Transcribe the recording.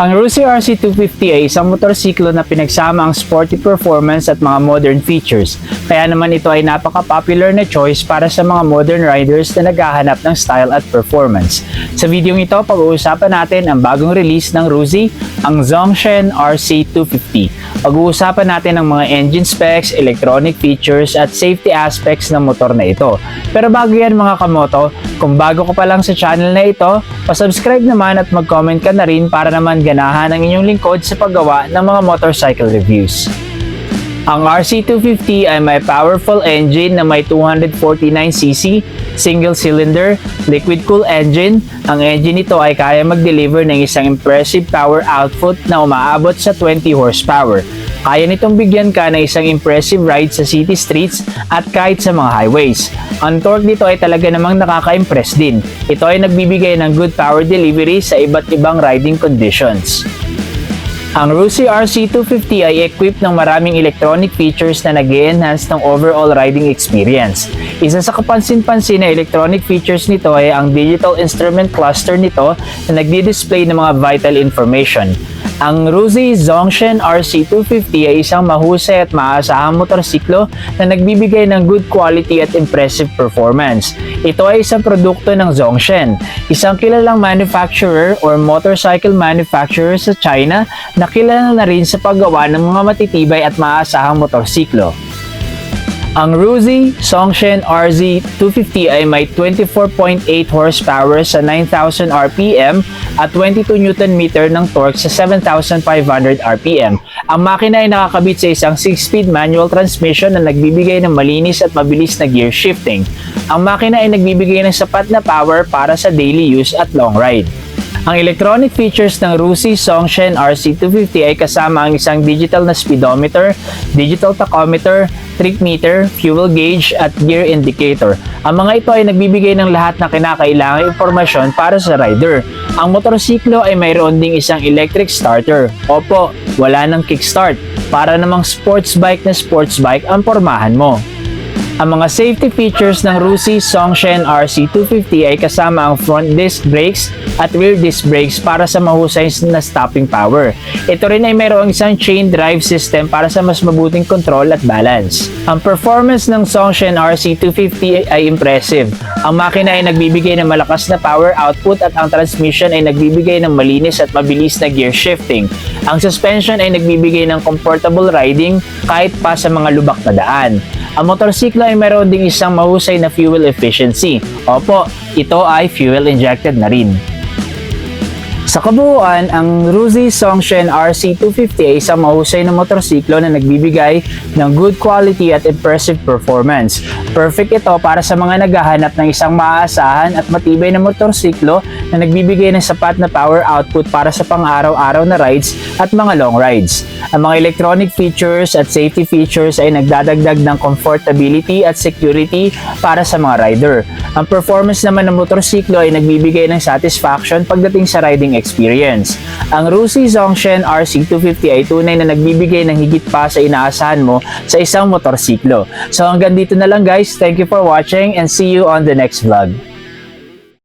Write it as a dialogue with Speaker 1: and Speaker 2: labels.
Speaker 1: Ang Rusi RC250 ay isang motorsiklo na pinagsama ang sporty performance at mga modern features. Kaya naman ito ay napaka-popular na choice para sa mga modern riders na naghahanap ng style at performance. Sa video ito, pag-uusapan natin ang bagong release ng Rusi, ang Zongshen RC250. Pag-uusapan natin ang mga engine specs, electronic features at safety aspects ng motor na ito. Pero bago yan mga kamoto, kung bago ko pa lang sa channel na ito, pasubscribe naman at mag-comment ka na rin para naman ganahan ang inyong lingkod sa paggawa ng mga motorcycle reviews. Ang RC250 ay may powerful engine na may 249cc, single cylinder, liquid cool engine. Ang engine nito ay kaya mag-deliver ng isang impressive power output na umaabot sa 20 horsepower. Kaya nitong bigyan ka ng isang impressive ride sa city streets at kahit sa mga highways. Ang torque dito ay talaga namang nakaka-impress din. Ito ay nagbibigay ng good power delivery sa iba't ibang riding conditions. Ang Rusi RC250 ay equipped ng maraming electronic features na nag enhance ng overall riding experience. Isa sa kapansin-pansin na electronic features nito ay ang digital instrument cluster nito na nagdi-display ng mga vital information. Ang Ruzi Zongshen RC250 ay isang mahusay at maasahang motorsiklo na nagbibigay ng good quality at impressive performance. Ito ay isang produkto ng Zongshen, isang kilalang manufacturer or motorcycle manufacturer sa China na kilala na rin sa paggawa ng mga matitibay at maasahang motorsiklo. Ang Ruzi Songshen RZ250 ay may 24.8 horsepower sa 9,000 RPM at 22 Nm ng torque sa 7,500 RPM. Ang makina ay nakakabit sa isang 6-speed manual transmission na nagbibigay ng malinis at mabilis na gear shifting. Ang makina ay nagbibigay ng sapat na power para sa daily use at long ride. Ang electronic features ng Rusi Songshen RC250 ay kasama ang isang digital na speedometer, digital tachometer, trip meter, fuel gauge at gear indicator. Ang mga ito ay nagbibigay ng lahat na kinakailangang impormasyon para sa rider. Ang motorsiklo ay mayroon ding isang electric starter. Opo, wala nang kickstart. Para namang sports bike na sports bike ang pormahan mo. Ang mga safety features ng Rusi Songshen RC250 ay kasama ang front disc brakes at rear disc brakes para sa mahusay na stopping power. Ito rin ay mayroong isang chain drive system para sa mas mabuting control at balance. Ang performance ng Songshen RC250 ay impressive. Ang makina ay nagbibigay ng malakas na power output at ang transmission ay nagbibigay ng malinis at mabilis na gear shifting. Ang suspension ay nagbibigay ng comfortable riding kahit pa sa mga lubak na daan. Ang motorsiklo ay mayroon ding isang mahusay na fuel efficiency. Opo, ito ay fuel injected na rin. Sa kabuuan, ang Ruzi Songshen RC250 ay isang mahusay na motorsiklo na nagbibigay ng good quality at impressive performance. Perfect ito para sa mga naghahanap ng isang maaasahan at matibay na motorsiklo na nagbibigay ng sapat na power output para sa pang-araw-araw na rides at mga long rides. Ang mga electronic features at safety features ay nagdadagdag ng comfortability at security para sa mga rider. Ang performance naman ng motorsiklo ay nagbibigay ng satisfaction pagdating sa riding experience. Ang Rusi Zongshen RC250 ay tunay na nagbibigay ng higit pa sa inaasahan mo sa isang motorsiklo. So hanggang dito na lang guys. Thank you for watching and see you on the next vlog.